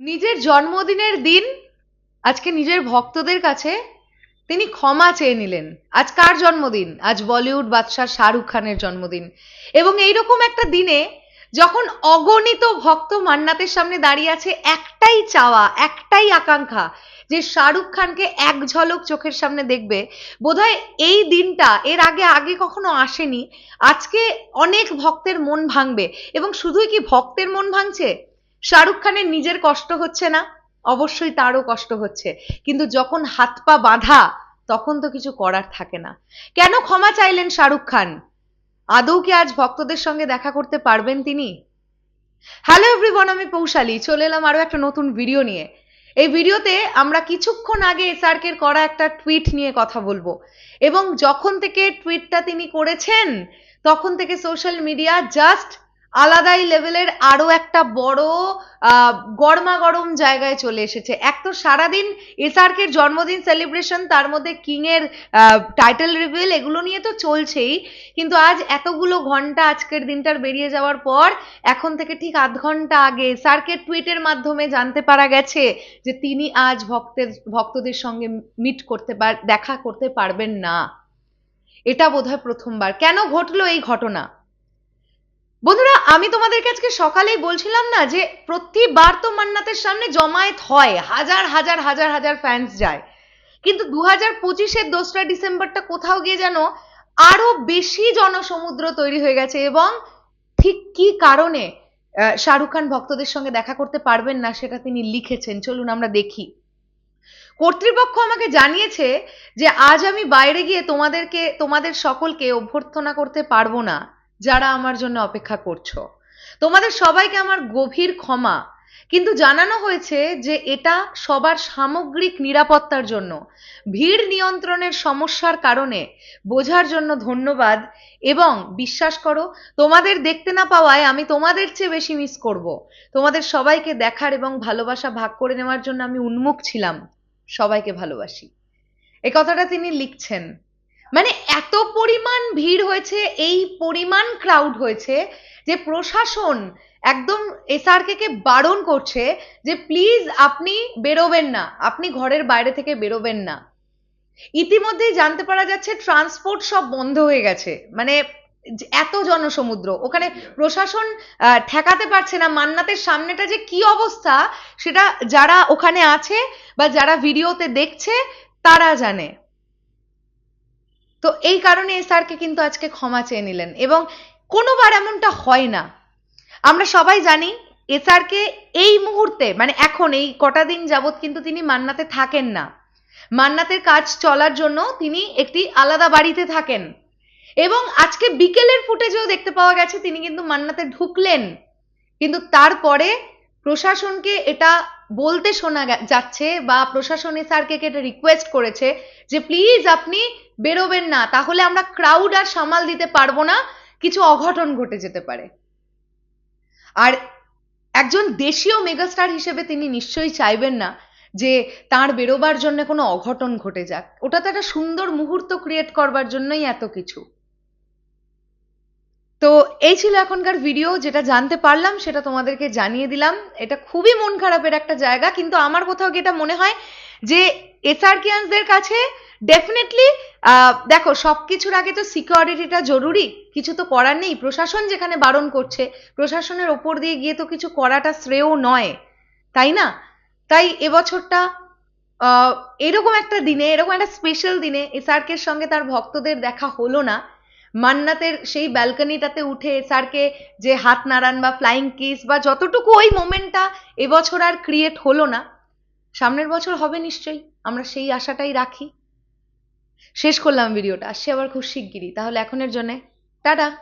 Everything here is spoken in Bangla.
নিজের জন্মদিনের দিন, আজকে নিজের ভক্তদের কাছে তিনি ক্ষমা চেয়ে নিলেন। আজ কার জন্মদিন? আজ বলিউড বাদশাহ শাহরুখ খানের জন্মদিন। এবং এইরকম একটা দিনে যখন অগণিত ভক্ত মান্নাতের সামনে দাঁড়িয়ে আছে, একটাই চাওয়া, একটাই আকাঙ্ক্ষা যে শাহরুখ খানকে এক ঝলক চোখের সামনে দেখবে। বোধহয় এই দিনটা এর আগে আগে কখনো আসেনি। আজকে অনেক ভক্তের মন ভাঙবে। এবং শুধুই কি ভক্তের মন ভাঙছে? শাহরুখ খানের নিজের কষ্ট হচ্ছে না, অবশ্যই তারও কষ্ট হচ্ছে। কিন্তু যখন হাত পা বাঁধা, তখন তো কিছু করার থাকে না। কেন ক্ষমা চাইলেন শাহরুখ খান? আদৌ কি আজ ভক্তদের সঙ্গে দেখা করতে পারবেন তিনি? হ্যালো এভরিওয়ান, আমি পৌশালী। চলে এলাম আরও একটা নতুন ভিডিও নিয়ে। এই ভিডিওতে আমরা কিছুক্ষণ আগে এসআরকের করা একটা টুইট নিয়ে কথা বলব। এবং যখন থেকে টুইটটা তিনি করেছেন, তখন থেকে সোশ্যাল মিডিয়া জাস্ট আলাদাই লেভেলের আরও একটা বড় আহ গরমা গরম জায়গায় চলে এসেছে। এক তো সারাদিন এসআরকের জন্মদিন সেলিব্রেশন তার মধ্যে কিং এর টাইটেল রিভিল এগুলো নিয়ে তো চলছেই। কিন্তু আজ এতগুলো ঘণ্টা আজকের দিনটার বেরিয়ে যাওয়ার পর, এখন থেকে ঠিক আধ ঘণ্টা আগে এসআরকের টুইটের মাধ্যমে জানতে পারা গেছে যে তিনি আজ ভক্তের, ভক্তদের সঙ্গে মিট করতে পার, দেখা করতে পারবেন না। এটা বোধহয় প্রথমবার। কেন ঘটলো এই ঘটনা? বন্ধুরা, আমি তোমাদেরকে আজকে সকালেই বলছিলাম না যে প্রতিবার তো মান্নাতের সামনে জমায়েত হয়, হাজার হাজার হাজার হাজার ফ্যান্স যায়। কিন্তু দু হাজার পঁচিশের দোসরা ডিসেম্বরটা কোথাও গিয়ে যেন আরও বেশি জনসমুদ্র তৈরি হয়ে গেছে এবং ঠিক কি কারণে শাহরুখ খান ভক্তদের সঙ্গে দেখা করতে পারবেন না সেটা তিনি লিখেছেন। চলুন আমরা দেখি। কর্তৃপক্ষ আমাকে জানিয়েছে যে আজ আমি বাইরে গিয়ে তোমাদেরকে, তোমাদের সকলকে অভ্যর্থনা করতে পারব না। যারা আমার জন্য অপেক্ষা করছ। তোমাদের সবাইকে আমার গভীর ক্ষমা। কিন্তু জানানো হয়েছে যে এটা সবার সামগ্রিক নিরাপত্তার জন্য। ভিড় নিয়ন্ত্রণের সমস্যার কারণে বোঝার জন্য ধন্যবাদ এবং বিশ্বাস করো, তোমাদের দেখতে না পাওয়ায় আমি তোমাদের চেয়ে বেশি মিস করব। তোমাদের সবাইকে দেখার এবং ভালোবাসা ভাগ করে নেওয়ার জন্য আমি উন্মুখ ছিলাম। সবাইকে ভালোবাসি। এ কথাটা তিনি লিখছেন। মানে এত পরিমাণ ভিড় হয়েছে, এই পরিমাণ ক্রাউড হয়েছে যে প্রশাসন একদম এসআরকে কে বারণ করছে যে প্লিজ আপনি বেরোবেন না, আপনি ঘরের বাইরে থেকে বেরোবেন না। ইতিমধ্যেই জানতে পারা যাচ্ছে ট্রান্সপোর্ট সব বন্ধ হয়ে গেছে মানে এত জনসমুদ্র, ওখানে প্রশাসন ঠেকাতে পারছে না, মান্নাতের সামনেটা যে কি অবস্থা সেটা যারা ওখানে আছে বা যারা ভিডিওতে দেখছে তারা জানে। তো এই কারণে এসআরকে কিন্তু আজকে ক্ষমা চেয়ে নিলেন এবং কোনোবার এমনটা হয় না। আমরা সবাই জানি এসআরকে এই মুহূর্তে মানে এখন, এই কটা দিন যাবৎ কিন্তু তিনি মান্নাতে থাকেন না। মান্নাতের কাজ চলার জন্য তিনি একটি আলাদা বাড়িতে থাকেন। এবং আজকে বিকেলের ফুটেজেও দেখতে পাওয়া গেছে তিনি কিন্তু মান্নাতে ঢুকলেন। কিন্তু তারপরে প্রশাসনকে এটা বলতে শোনা যাচ্ছে বা প্রশাসন স্যারকে এটা রিকোয়েস্ট করেছে যে প্লিজ আপনি বেরোবেন না, তাহলে আমরা ক্রাউড আর সামাল দিতে পারব না, কিছু অঘটন ঘটে যেতে পারে। আর একজন দেশীয় মেগাস্টার হিসেবে তিনি নিশ্চয়ই চাইবেন না যে তার বেরোবার জন্য কোনো অঘটন ঘটে যাক। ওটা তো একটা সুন্দর মুহূর্ত ক্রিয়েট করবার জন্যই এত কিছু। তো এই ছিল এখনকার ভিডিও যেটা জানতে পারলাম, সেটা তোমাদেরকে জানিয়ে দিলাম। এটা খুবই মন খারাপের একটা জায়গা, কিন্তু আমার কোথাও কি এটা মনে হয় যে এসআরকিয়ানসদের কাছে ডেফিনেটলি দেখো সব কিছুর আগে তো সিকিউরিটিটা জরুরি, কিছু তো করার নেই। প্রশাসন যেখানে বারণ করছে, প্রশাসনের ওপর দিয়ে গিয়ে তো কিছু করাটা শ্রেয় নয়, তাই না? তাই এবছরটা এরকম একটা দিনে, এরকম একটা স্পেশাল দিনে এসআরকের সঙ্গে তার ভক্তদের দেখা হলো না। মান্নাতের সেই ব্যালকনিটাতে উঠে স্যারকে যে হাত নাড়ান বা ফ্লাইং কিস বা যতটুকু ওই মোমেন্টটা এবছর আর ক্রিয়েট হলো না, সামনের বছর হবে নিশ্চয়ই, আমরা সেই আশাটাই রাখি। শেষ করলাম ভিডিওটা, আসছি আবার খুব শিগগিরই, তাহলে এখনের জন্যে, টাটা!